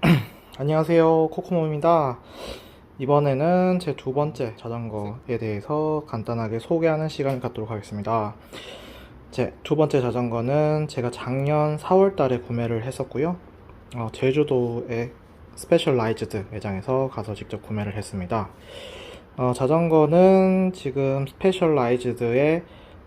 안녕하세요 코코모입니다. 이번에는 제 두 번째 자전거에 대해서 간단하게 소개하는 시간을 갖도록 하겠습니다. 제 두 번째 자전거는 제가 작년 4월 달에 구매를 했었고요. 어, 제주도의 스페셜라이즈드 매장에서 가서 직접 구매를 했습니다. 어, 자전거는 지금 스페셜라이즈드에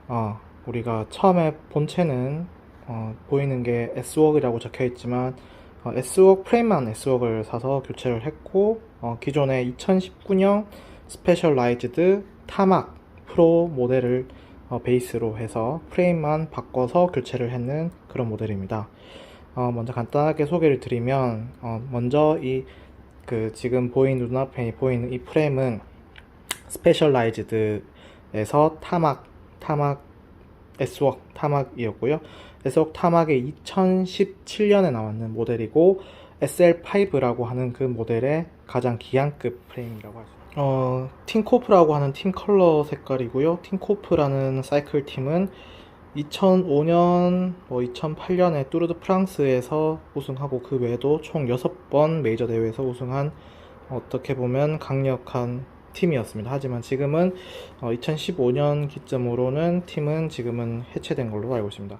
어, 우리가 처음에 본체는 어, 보이는 게 S웍이라고 적혀 있지만 어, S웍 프레임만 S웍을 사서 교체를 했고 어, 기존의 2019년 스페셜라이즈드 타막 프로 모델을 어, 베이스로 해서 프레임만 바꿔서 교체를 했는 그런 모델입니다. 어, 먼저 간단하게 소개를 드리면 어, 먼저 이 그 지금 보이는 눈앞에 보이는 이 프레임은 스페셜라이즈드에서 타막 타막 S웍 타막이었고요. S웍 타막의 2017년에 나왔는 모델이고 SL5라고 하는 그 모델의 가장 기한급 프레임이라고 있습니다. 어, 팀코프라고 하는 팀 컬러 색깔이고요. 팀코프라는 사이클 팀은 2005년, 뭐 2008년에 뚜르드 프랑스에서 우승하고 그 외에도 총 6번 메이저 대회에서 우승한 어떻게 보면 강력한 팀이었습니다. 하지만 지금은 2015년 기점으로는 팀은 지금은 해체된 걸로 알고 있습니다.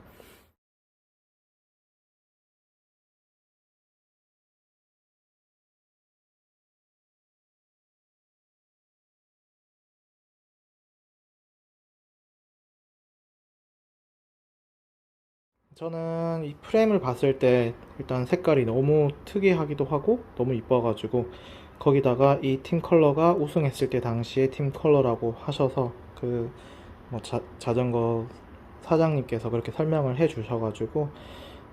저는 이 프레임을 봤을 때 일단 색깔이 너무 특이하기도 하고 너무 이뻐가지고 거기다가 이 팀 컬러가 우승했을 때 당시에 팀 컬러라고 하셔서 그 뭐 자전거 사장님께서 그렇게 설명을 해 주셔가지고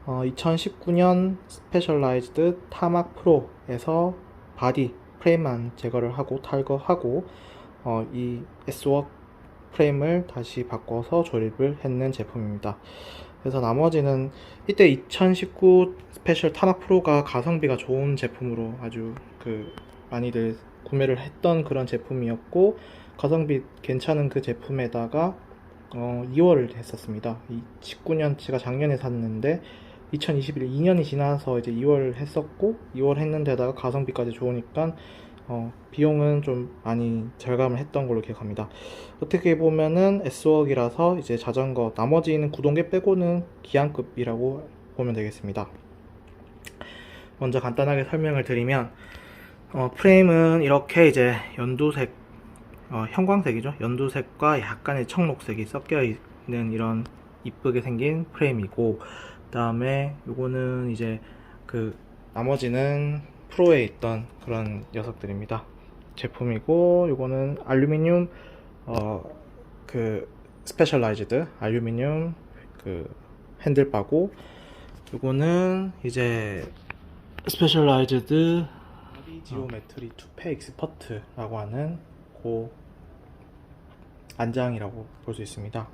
어, 2019년 스페셜라이즈드 타막 프로에서 바디 프레임만 제거를 하고 탈거하고 어, 이 S웍 프레임을 다시 바꿔서 조립을 했는 제품입니다. 그래서 나머지는 이때 2019 스페셜 타막 프로가 가성비가 좋은 제품으로 아주 그 많이들 구매를 했던 그런 제품이었고 가성비 괜찮은 그 제품에다가 어 2월을 했었습니다. 19년치가 작년에 샀는데 2021 2년이 지나서 이제 2월 했었고 2월 했는데다가 가성비까지 좋으니까 어, 비용은 좀 많이 절감을 했던 걸로 기억합니다. 어떻게 보면은 S웍이라서 이제 자전거 나머지는 구동계 빼고는 기한급이라고 보면 되겠습니다. 먼저 간단하게 설명을 드리면 어, 프레임은 이렇게 이제 연두색 어, 형광색이죠. 연두색과 약간의 청록색이 섞여 있는 이런 이쁘게 생긴 프레임이고 그 다음에 요거는 이제 그 나머지는 프로에 있던 그런 녀석들입니다. 제품이고 요거는 알루미늄 어 그 스페셜라이즈드 알루미늄 그 핸들바고 요거는 이제 스페셜라이즈드 지오메트리 투페 익스퍼트라고 하는 고 안장이라고 볼 수 있습니다.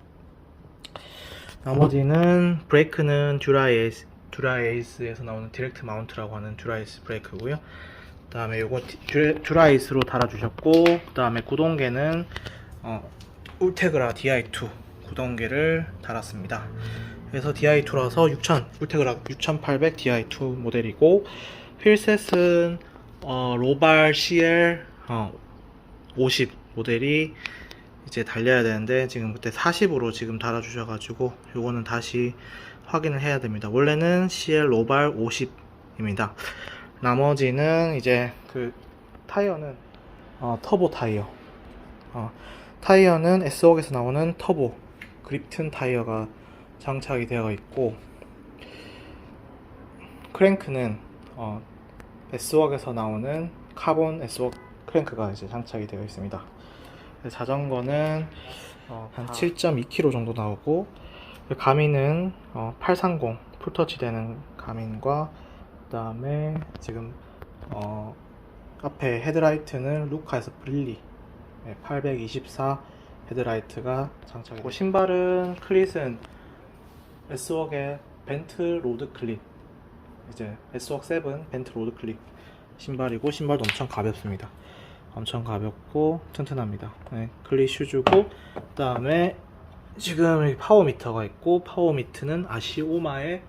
나머지는 브레이크는 듀라에이스, 듀라에이스에서 나오는 디렉트 마운트라고 하는 듀라이스 브레이크고요. 그 다음에 요거 듀, 듀라이스로 달아주셨고 그 다음에 구동계는 어, 울테그라 DI2 구동계를 달았습니다. 그래서 DI2라서 6000 울테그라 6800 DI2 모델이고 휠셋은 어, 로발 CL 어, 50 모델이 이제 달려야 되는데 지금 그때 40으로 지금 달아주셔가지고 요거는 다시 확인을 해야 됩니다. 원래는 CL 로발 50입니다. 나머지는 이제 그 타이어는 어, 터보 타이어. 어, 타이어는 S웍에서 나오는 터보 그립튼 타이어가 장착이 되어 있고 크랭크는 어, S웍에서 나오는 카본 S웍 크랭크가 이제 장착이 되어 있습니다. 자전거는 어, 한 7.2kg 정도 나오고 가민은 어, 830 풀터치 되는 가민과 그 다음에 지금 어, 앞에 헤드라이트는 루카에서 브릴리 824 헤드라이트가 장착이 되고 신발은 클릿은 S웍의 벤트 로드 클릿 이제 S웍 7 벤트 로드 클릿 신발이고 신발도 엄청 가볍습니다. 엄청 가볍고 튼튼합니다. 네, 클릿 슈즈고 그다음에 지금 파워 미터가 있고 파워 미터는 아시오마의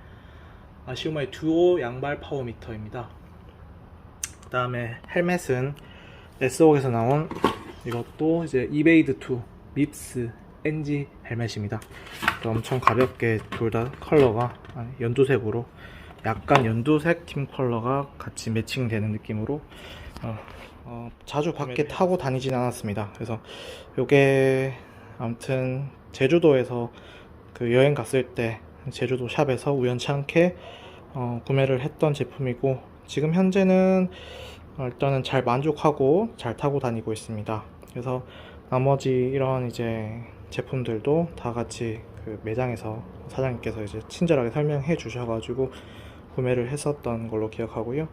아시오마의 듀오 양발 파워 미터입니다. 그 다음에 헬멧은 S웍에서 나온 이것도 이제 이베이드 2 밉스 NG 헬멧입니다. 엄청 가볍게 둘 다 컬러가 연두색으로 약간 연두색 팀 컬러가 같이 매칭되는 느낌으로 어, 어, 자주 밖에 타고 다니진 않았습니다. 그래서 요게 아무튼 제주도에서 그 여행 갔을 때 제주도 샵에서 우연치 않게 어, 구매를 했던 제품이고 지금 현재는 어, 일단은 잘 만족하고 잘 타고 다니고 있습니다. 그래서 나머지 이런 이제 제품들도 다 같이 그 매장에서 사장님께서 이제 친절하게 설명해 주셔가지고 구매를 했었던 걸로 기억하고요.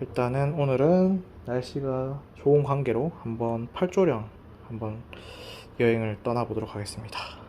일단은 오늘은 날씨가 좋은 관계로 한번 팔조령 한번 여행을 떠나보도록 하겠습니다.